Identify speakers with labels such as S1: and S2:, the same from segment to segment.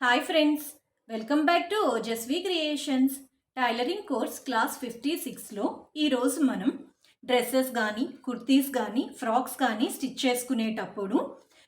S1: Hi friends welcome back to Ojaswi creations tailoring course class fifty సిక్స్లో ఈరోజు మనం dresses కానీ కుర్తీస్ కానీ ఫ్రాక్స్ కానీ స్టిచ్ చేసుకునేటప్పుడు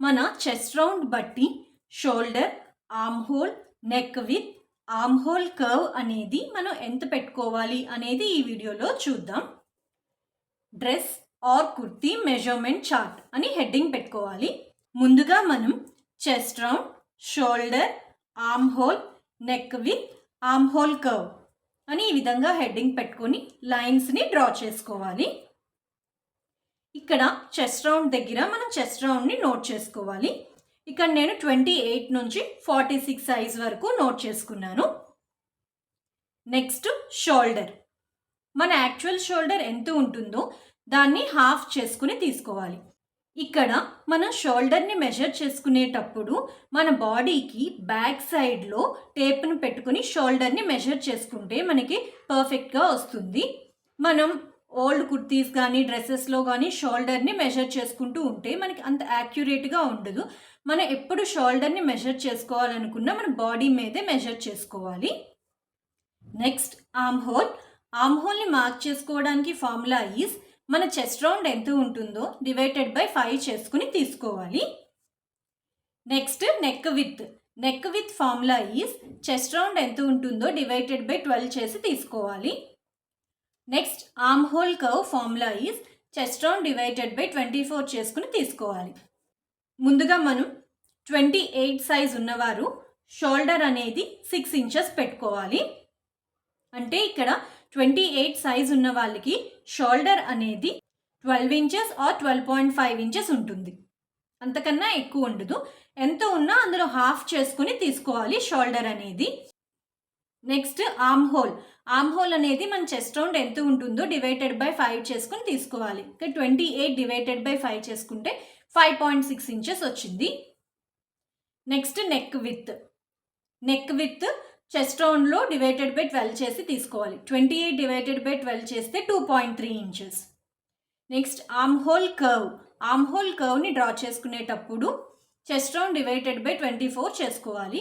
S1: మన చెస్ట్ రౌండ్ బట్టి shoulder arm hole neck width arm hole curve అనేది మనం ఎంత పెట్టుకోవాలి అనేది ఈ వీడియోలో చూద్దాం. Dress or kurti measurement chart అని హెడ్డింగ్ పెట్టుకోవాలి. ముందుగా మనం chest round shoulder arm hole neck width arm hole curve అని ఈ విధంగా హెడ్డింగ్ పెట్టుకొని లైన్స్ని డ్రా చేసుకోవాలి. ఇక్కడ చెస్ట్ రౌండ్ దగ్గర మనం చెస్ట్ రౌండ్ని నోట్ చేసుకోవాలి. ఇక్కడ నేను ట్వంటీ ఎయిట్ నుంచి ఫార్టీ సిక్స్ సైజ్ వరకు నోట్ చేసుకున్నాను. Next shoulder. మన యాక్చువల్ షోల్డర్ ఎంత ఉంటుందో దాన్ని హాఫ్ చేసుకుని తీసుకోవాలి. ఇక్కడ మనం షోల్డర్ని మెజర్ చేసుకునేటప్పుడు మన బాడీకి బ్యాక్ సైడ్లో టేప్ను పెట్టుకుని షోల్డర్ని మెజర్ చేసుకుంటే మనకి పర్ఫెక్ట్గా వస్తుంది. మనం ఓల్డ్ కుర్తీస్ కానీ డ్రెస్సెస్లో కానీ షోల్డర్ని మెజర్ చేసుకుంటూ ఉంటే మనకి అంత యాక్యురేట్గా ఉండదు. మనం ఎప్పుడు షోల్డర్ని మెజర్ చేసుకోవాలనుకున్నా మన బాడీ మీదే మెజర్ చేసుకోవాలి. నెక్స్ట్ ఆమ్హోల్ హోల్ హోల్ని మార్క్ చేసుకోవడానికి ఫార్ములా ఈజ్ మన చెస్ట్ రౌండ్ ఎంత ఉంటుందో డివైడెడ్ బై ఫైవ్ చేసుకుని తీసుకోవాలి. Next neck width neck width formula is chest round ఎంత ఉంటుందో డివైడెడ్ బై ట్వెల్వ్ చేసి తీసుకోవాలి. Next arm hole curve formula is chest round divided by twenty four చేసుకుని తీసుకోవాలి. ముందుగా మనం ట్వంటీ ఎయిట్ సైజ్ ఉన్నవారు షోల్డర్ అనేది సిక్స్ ఇంచెస్ పెట్టుకోవాలి. అంటే ఇక్కడ ట్వంటీ ఎయిట్ సైజ్ ఉన్న వాళ్ళకి షోల్డర్ అనేది twelve inches or twelve point five inches ఉంటుంది. అంతకన్నా ఎక్కువ ఉండదు. ఎంత ఉన్నా అందులో హాఫ్ చేసుకుని తీసుకోవాలి షోల్డర్ అనేది. Next arm hole. Arm hole అనేది మన చెస్ట్ రౌండ్ ఎంత ఉంటుందో డివైడెడ్ బై ఫైవ్ చేసుకుని తీసుకోవాలి. ఇంకా twenty eight divided by five చేసుకుంటే ఫైవ్ పాయింట్ సిక్స్ ఇంచెస్ వచ్చింది. Next neck width. Neck width chest రౌండ్లో డివైడెడ్ బై ట్వెల్వ్ చేసి తీసుకోవాలి. Twenty eight divided by twelve చేస్తే two point three inches. Next armhole hole curve. Armhole hole కర్వ్ని draw చేసుకునేటప్పుడు chest round divided by twenty four చేసుకోవాలి.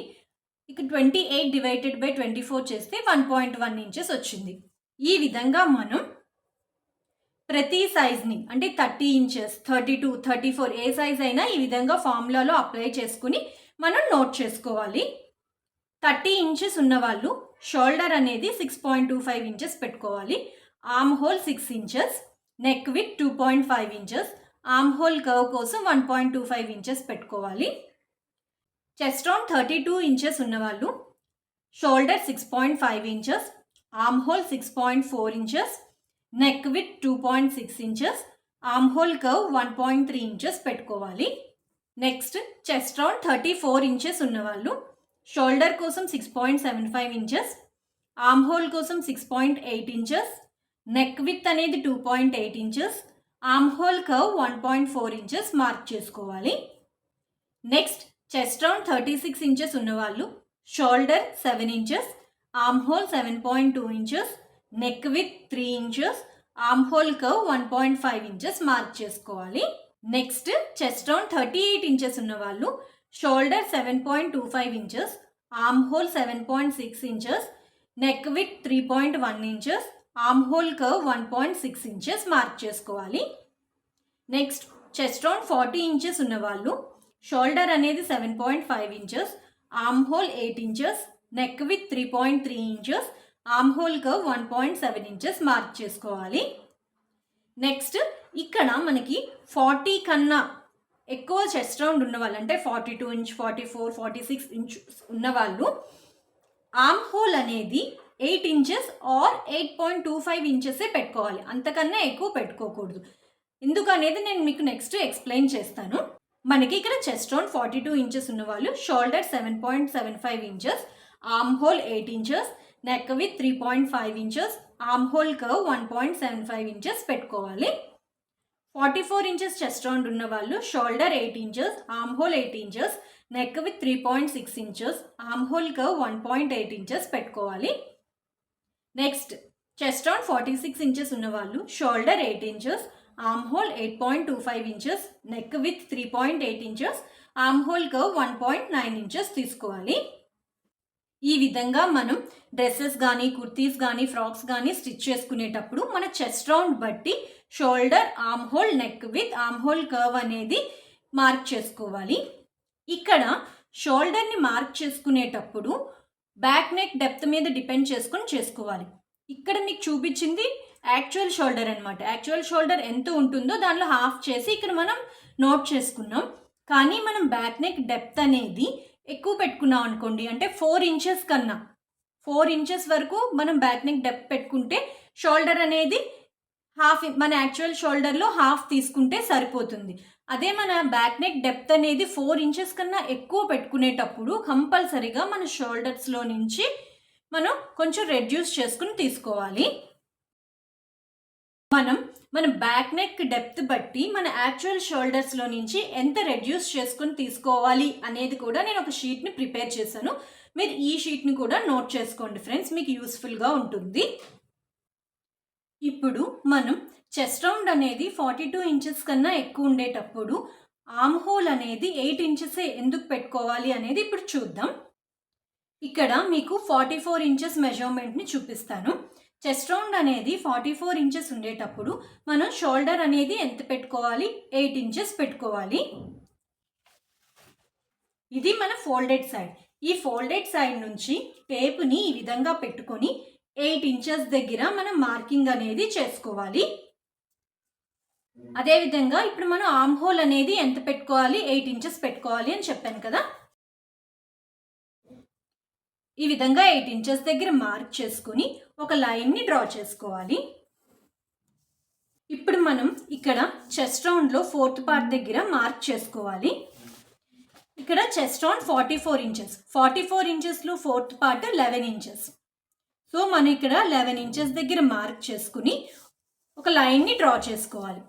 S1: ఇక twenty eight divided by twenty four చేస్తే one point one inches వచ్చింది. ఈ విధంగా మనం ప్రతి సైజ్ని అంటే thirty inches thirty two thirty four ఏ సైజ్ అయినా ఈ విధంగా ఫార్ములాలో అప్లై చేసుకుని మనం నోట్ చేసుకోవాలి. థర్టీ ఇంచెస్ ఉన్నవాళ్ళు షోల్డర్ అనేది six point two five inches పెట్టుకోవాలి. Arm hole six inches neck width two point five inches arm hole curve కోసం one point two five inches పెట్టుకోవాలి. Chest round thirty two inches ఉన్నవాళ్ళు shoulder six point five inches arm hole six point four inches neck width two point six inches arm hole curve one point three inches పెట్టుకోవాలి. Next chest round thirty four inches ఉన్నవాళ్ళు shoulder కోసం six point seven five inches arm hole కోసం six point eight inches neck width అనేది two point eight inches arm hole curve one point four inches mark చేసుకోవాలి next chest round thirty six inches ఉన్నవాళ్ళు shoulder seven inches arm hole seven point two inches neck width three inches arm hole curve one point five inches mark చేసుకోవాలి next chest round thirty eight inches ఉన్నవాళ్ళు shoulder seven point two five inches arm hole seven point six inches neck width three point one inches arm hole curve one point six inches mark చేసుకోవాలి next chest round forty inches ఉన్నవాళ్ళు shoulder అనేది seven point five inches arm hole eight inches neck width three point three inches arm hole curve one point seven inches mark చేసుకోవాలి. Next ఇక్కడ మనకి forty కన్నా ఎక్కువ chest round ఉన్నవాళ్ళు అంటే forty two inch forty four forty six inch ఉన్నవాళ్ళు arm hole అనేది eight inches or eight point two five ఇంచెసే పెట్టుకోవాలి. అంతకన్నా ఎక్కువ పెట్టుకోకూడదు. ఎందుకనేది నేను మీకు నెక్స్ట్ ఎక్స్ప్లెయిన్ చేస్తాను. మనకి ఇక్కడ chest round forty two inches ఉన్నవాళ్ళు shoulder seven point seven five inches arm hole eight inches neck width three point five inches arm hole curve one point seven five inches పెట్టుకోవాలి. Forty four inches chest round ఉన్న వాళ్ళు shoulder eight inches arm hole eight inches neck width three point six inches arm hole curve one point eight inches పెట్టుకోవాలి. Next chest round forty six inches ఉన్నవాళ్ళు shoulder eight inches arm hole eight point two five inches neck width three point eight inches arm hole curve one point nine inches తీసుకోవాలి. ఈ విధంగా మనం dresses కానీ కుర్తీస్ కానీ frocks కానీ stitch చేసుకునేటప్పుడు మన చెస్ట్ రౌండ్ బట్టి shoulder arm hole neck width arm hole curve అనేది మార్క్ చేసుకోవాలి. ఇక్కడ షోల్డర్ని మార్క్ చేసుకునేటప్పుడు బ్యాక్ నెక్ డెప్త్ మీద డిపెండ్ చేసుకొని చేసుకోవాలి. ఇక్కడ మీకు చూపించింది యాక్చువల్ షోల్డర్ అనమాట యాక్చువల్ షోల్డర్ ఎంత ఉంటుందో దానిలో హాఫ్ చేసి ఇక్కడ మనం నోట్ చేసుకున్నాం. కానీ మనం బ్యాక్ నెక్ డెప్త్ అనేది ఎక్కువ పెట్టుకున్నాం అనుకోండి అంటే ఫోర్ ఇంచెస్ కన్నా ఫోర్ ఇంచెస్ వరకు మనం బ్యాక్ నెక్ డెప్త్ పెట్టుకుంటే షోల్డర్ అనేది హాఫ్ మన యాక్చువల్ షోల్డర్లో హాఫ్ తీసుకుంటే సరిపోతుంది. అదే మన బ్యాక్ నెక్ డెప్త్ అనేది ఫోర్ ఇంచెస్ కన్నా ఎక్కువ పెట్టుకునేటప్పుడు కంపల్సరీగా మన షోల్డర్స్లో నుంచి మనం కొంచెం రెడ్యూస్ చేసుకుని తీసుకోవాలి. మనం మన బ్యాక్ నెక్ డెప్త్ బట్టి మన యాక్చువల్ షోల్డర్స్లో నుంచి ఎంత రెడ్యూస్ చేసుకుని తీసుకోవాలి అనేది కూడా నేను ఒక షీట్ని ప్రిపేర్ చేశాను. మీరు ఈ షీట్ని కూడా నోట్ చేసుకోండి ఫ్రెండ్స్ మీకు యూస్ఫుల్గా ఉంటుంది. ఇప్పుడు మనం చెస్ట్ రౌండ్ అనేది ఫార్టీ టూ ఇంచెస్ కన్నా ఎక్కువ ఉండేటప్పుడు ఆమ్ హోల్ అనేది ఎయిట్ ఇంచెసే ఎందుకు పెట్టుకోవాలి అనేది ఇప్పుడు చూద్దాం. ఇక్కడ మీకు ఫార్టీ ఫోర్ ఇంచెస్ మెజర్మెంట్ని చూపిస్తాను. చెస్ట్ రౌండ్ అనేది ఫార్టీ ఫోర్ ఇంచెస్ ఉండేటప్పుడు మనం షోల్డర్ అనేది ఎంత పెట్టుకోవాలి? ఎయిట్ ఇంచెస్ పెట్టుకోవాలి. ఇది మన ఫోల్డెడ్ సైడ్ ఈ ఫోల్డెడ్ సైడ్ నుంచి టేపుని ఈ విధంగా పెట్టుకొని ఎయిట్ ఇంచెస్ దగ్గర మనం మార్కింగ్ అనేది చేసుకోవాలి. అదేవిధంగా ఇప్పుడు మనం ఆమ్ హోల్ అనేది ఎంత పెట్టుకోవాలి? ఎయిట్ ఇంచెస్ పెట్టుకోవాలి అని చెప్పాను కదా. ఈ విధంగా ఎయిట్ ఇంచెస్ దగ్గర మార్క్ చేసుకుని ఒక లైన్ని డ్రా చేసుకోవాలి. ఇప్పుడు మనం ఇక్కడ చెస్ట్ రౌండ్లో ఫోర్త్ పార్ట్ దగ్గర మార్క్ చేసుకోవాలి. ఇక్కడ chest round forty four inches. Forty four ఇంచెస్లో fourth part eleven inches. So మనం ఇక్కడ లెవెన్ ఇంచెస్ దగ్గర మార్క్ చేసుకుని ఒక లైన్ని డ్రా చేసుకోవాలి.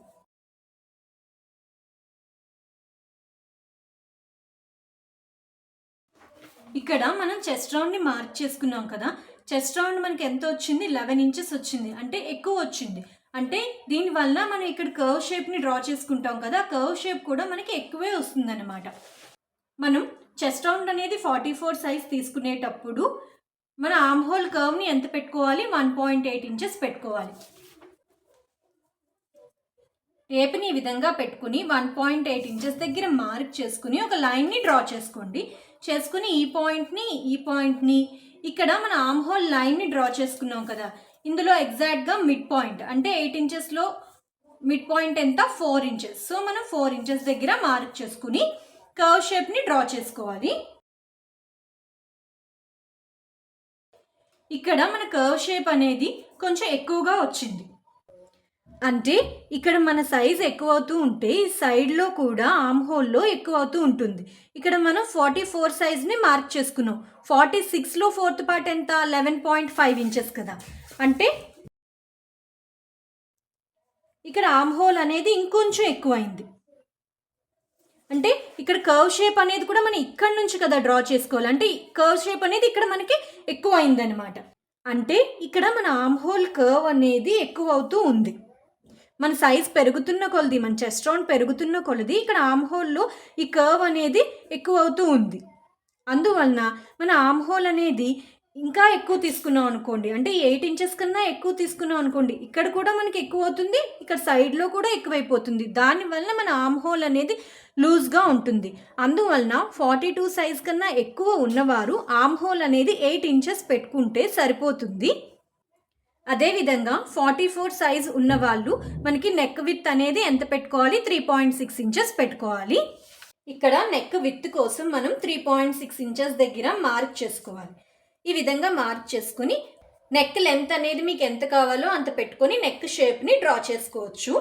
S1: ఇక్కడ మనం చెస్ట్ రౌండ్ని మార్క్ చేసుకున్నాం కదా. చెస్ట్ రౌండ్ మనకి ఎంత వచ్చింది? లెవెన్ ఇంచెస్ వచ్చింది. అంటే ఎక్కువ వచ్చింది. అంటే దీనివల్ల మనం ఇక్కడ కర్వ్ షేప్ని డ్రా చేసుకుంటాం కదా. కర్వ్ షేప్ కూడా మనకి ఎక్కువే వస్తుందన్నమాట. మనం చెస్ట్ రౌండ్ అనేది ఫార్టీ ఫోర్ సైజ్ తీసుకునేటప్పుడు మన ఆమ్ హోల్ కర్వ్ని ఎంత పెట్టుకోవాలి? వన్ పాయింట్ ఎయిట్ ఇంచెస్ పెట్టుకోవాలి. టేప్ని ఈ విధంగా పెట్టుకుని వన్ పాయింట్ ఎయిట్ ఇంచెస్ దగ్గర మార్క్ చేసుకుని ఒక లైన్ని డ్రా చేసుకోండి. చేసుకుని ఈ పాయింట్ని ఈ పాయింట్ని ఇక్కడ మన ఆమ్ హోల్ లైన్ని డ్రా చేసుకున్నాం కదా. ఇందులో ఎగ్జాక్ట్గా మిడ్ పాయింట్ అంటే ఎయిట్ ఇంచెస్లో మిడ్ పాయింట్ ఎంత? ఫోర్ ఇంచెస్ సో మనం ఫోర్ ఇంచెస్ దగ్గర మార్క్ చేసుకుని కర్వ్ షేప్ని డ్రా చేసుకోవాలి. ఇక్కడ మన కర్వ్ షేప్ అనేది కొంచెం ఎక్కువగా వచ్చింది. అంటే ఇక్కడ మన సైజ్ ఎక్కువ అవుతూ ఉంటే ఈ సైడ్లో కూడా ఆమ్ హోల్లో ఎక్కువ అవుతూ ఉంటుంది. ఇక్కడ మనం ఫార్టీ ఫోర్ సైజ్ని మార్క్ చేసుకున్నాం. ఫార్టీ సిక్స్లో ఫోర్త్ పార్ట్ ఎంత? లెవెన్ పాయింట్ ఫైవ్ ఇంచెస్ కదా. అంటే ఇక్కడ ఆమ్ హోల్ అనేది ఇంకొంచెం ఎక్కువైంది. అంటే ఇక్కడ కర్వ్ షేప్ అనేది కూడా మనం ఇక్కడ నుంచి కదా డ్రా చేసుకోవాలి. అంటే కర్వ్ షేప్ అనేది ఇక్కడ మనకి ఎక్కువ అయిందనమాట అంటే ఇక్కడ మన ఆమ్ హోల్ కర్వ్ అనేది ఎక్కువ అవుతూ ఉంది. మన సైజ్ పెరుగుతున్న కొలది మన చెస్ట్ రౌండ్ పెరుగుతున్న కొలది ఇక్కడ ఆమ్ హోల్లో ఈ కర్వ్ అనేది ఎక్కువ అవుతూ ఉంది. అందువలన మన ఆమ్ హోల్ అనేది ఇంకా ఎక్కువ తీసుకున్నాం అనుకోండి. అంటే ఎయిట్ ఇంచెస్ కన్నా ఎక్కువ తీసుకున్నాం అనుకోండి. ఇక్కడ కూడా మనకి ఎక్కువ అవుతుంది ఇక్కడ సైడ్లో కూడా ఎక్కువైపోతుంది. దానివల్ల మన ఆమ్ హోల్ అనేది లూజ్గా ఉంటుంది. అందువలన ఫార్టీ టూ సైజ్ కన్నా ఎక్కువ ఉన్నవారు ఆమ్ హోల్ అనేది ఎయిట్ ఇంచెస్ పెట్టుకుంటే సరిపోతుంది. అదేవిధంగా ఫార్టీ ఫోర్ సైజ్ ఉన్న వాళ్ళు మనకి నెక్ విత్ అనేది ఎంత పెట్టుకోవాలి? త్రీ పాయింట్ సిక్స్ ఇంచెస్ పెట్టుకోవాలి. ఇక్కడ నెక్ విత్ కోసం మనం త్రీ పాయింట్ సిక్స్ ఇంచెస్ దగ్గర మార్క్ చేసుకోవాలి. ఈ విధంగా మార్క్ చేసుకుని నెక్ లెంత్ అనేది మీకు ఎంత కావాలో అంత పెట్టుకొని నెక్ షేప్ని డ్రా చేసుకోవచ్చు.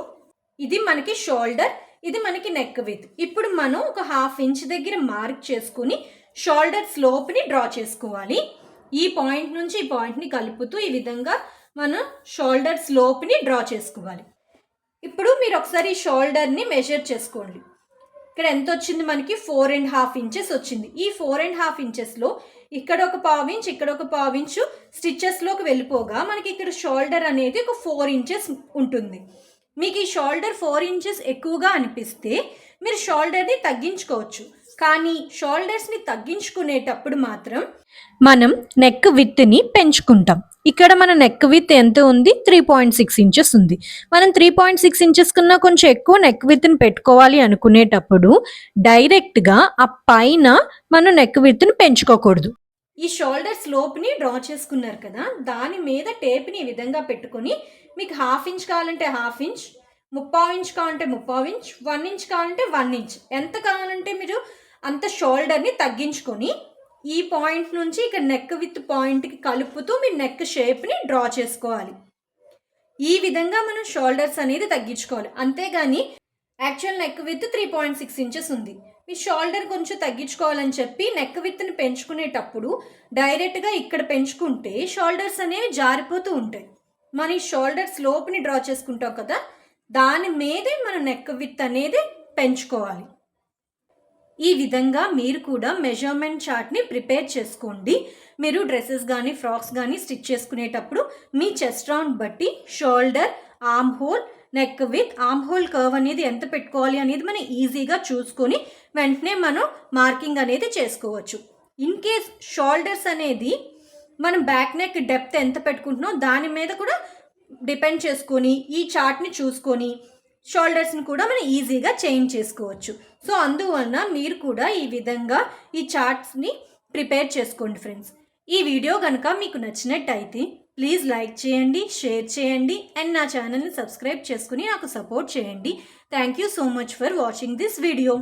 S1: ఇది మనకి షోల్డర్ ఇది మనకి నెక్ విత్. ఇప్పుడు మనం ఒక హాఫ్ ఇంచ్ దగ్గర మార్క్ చేసుకుని షోల్డర్ స్లోప్ని డ్రా చేసుకోవాలి. ఈ పాయింట్ నుంచి ఈ పాయింట్ని కలుపుతూ ఈ విధంగా మనం షోల్డర్ స్లోప్ని డ్రా చేసుకోవాలి. ఇప్పుడు మీరు ఒకసారి షోల్డర్ని మెజర్ చేసుకోండి. ఇక్కడ ఎంత వచ్చింది మనకి? ఫోర్ అండ్ హాఫ్ ఇంచెస్ వచ్చింది. ఈ ఫోర్ అండ్ హాఫ్ ఇంచెస్లో ఇక్కడ ఒక పావు ఇంచ్ ఇక్కడ ఒక పావు ఇంచు స్టిచ్చెస్లోకి వెళ్ళిపోగా మనకి ఇక్కడ షోల్డర్ అనేది ఒక ఫోర్ ఇంచెస్ ఉంటుంది. మీకు ఈ షోల్డర్ ఫోర్ ఇంచెస్ ఎక్కువగా అనిపిస్తే మీరు షోల్డర్ని తగ్గించుకోవచ్చు. కానీ షోల్డర్స్ని తగ్గించుకునేటప్పుడు మాత్రం మనం నెక్ విత్ని పెంచుకుంటాం. ఇక్కడ మన నెక్ విత్ ఎంత ఉంది? త్రీ పాయింట్ సిక్స్ ఇంచెస్ ఉంది. మనం త్రీ పాయింట్ సిక్స్ ఇంచెస్ కన్నా కొంచెం ఎక్కువ నెక్ విత్ని పెట్టుకోవాలి అనుకునేటప్పుడు డైరెక్ట్గా ఆ పైన మనం నెక్ విత్ని పెంచుకోకూడదు. ఈ షోల్డర్ స్లోప్ని డ్రా చేసుకున్నారు కదా? దాని మీద టేప్ని ఈ విధంగా పెట్టుకొని మీకు హాఫ్ ఇంచ్ కావాలంటే హాఫ్ ఇంచ్ ముప్పావు ఇంచ్ కావాలంటే ముప్పావు ఇంచ్ వన్ ఇంచ్ కావాలంటే వన్ ఇంచ్ ఎంత కావాలంటే మీరు అంత షోల్డర్ని తగ్గించుకొని ఈ పాయింట్ నుంచి ఇక్కడ నెక్ విత్ పాయింట్కి కలుపుతూ మీ నెక్ షేప్ని డ్రా చేసుకోవాలి. ఈ విధంగా మనం షోల్డర్స్ అనేది తగ్గించుకోవాలి. అంతేగాని actual neck width three point six inches ఉంది. మీ షోల్డర్ కొంచెం తగ్గించుకోవాలని చెప్పి నెక్ విత్ని పెంచుకునేటప్పుడు డైరెక్ట్గా ఇక్కడ పెంచుకుంటే షోల్డర్స్ అనేవి జారిపోతూ ఉంటాయి. మన ఈ షోల్డర్ స్లోప్ని డ్రా చేసుకుంటాం కదా దాని మీదే మన నెక్ విత్ అనేది పెంచుకోవాలి. ఈ విధంగా మీరు కూడా మెజర్మెంట్ చార్ట్ని ప్రిపేర్ చేసుకోండి. మీరు డ్రెస్సెస్ కానీ ఫ్రాక్స్ కానీ స్టిచ్ చేసుకునేటప్పుడు మీ చెస్ట్ రౌండ్ బట్టి shoulder arm hole neck width arm hole curve అనేది ఎంత పెట్టుకోవాలి అనేది మనం ఈజీగా చూసుకొని వెంటనే మనం మార్కింగ్ అనేది చేసుకోవచ్చు. ఇన్ కేస్ షోల్డర్స్ అనేది మనం బ్యాక్ నెక్ డెప్త్ ఎంత పెట్టుకుంటున్నాం దాని మీద కూడా డిపెండ్ చేసుకొని ఈ చార్ట్ని చూసుకొని షోల్డర్స్ని కూడా మనం ఈజీగా చేంజ్ చేసుకోవచ్చు. సో అందువలన మీరు కూడా ఈ విధంగా ఈ చార్ట్స్ని ప్రిపేర్ చేసుకోండి ఫ్రెండ్స్. ఈ వీడియో కనుక మీకు నచ్చినట్టయితే ప్లీజ్ లైక్ చేయండి షేర్ చేయండి అండ్ నా ఛానల్ని సబ్స్క్రైబ్ చేసుకుని నాకు సపోర్ట్ చేయండి. Thank you so much for watching this video.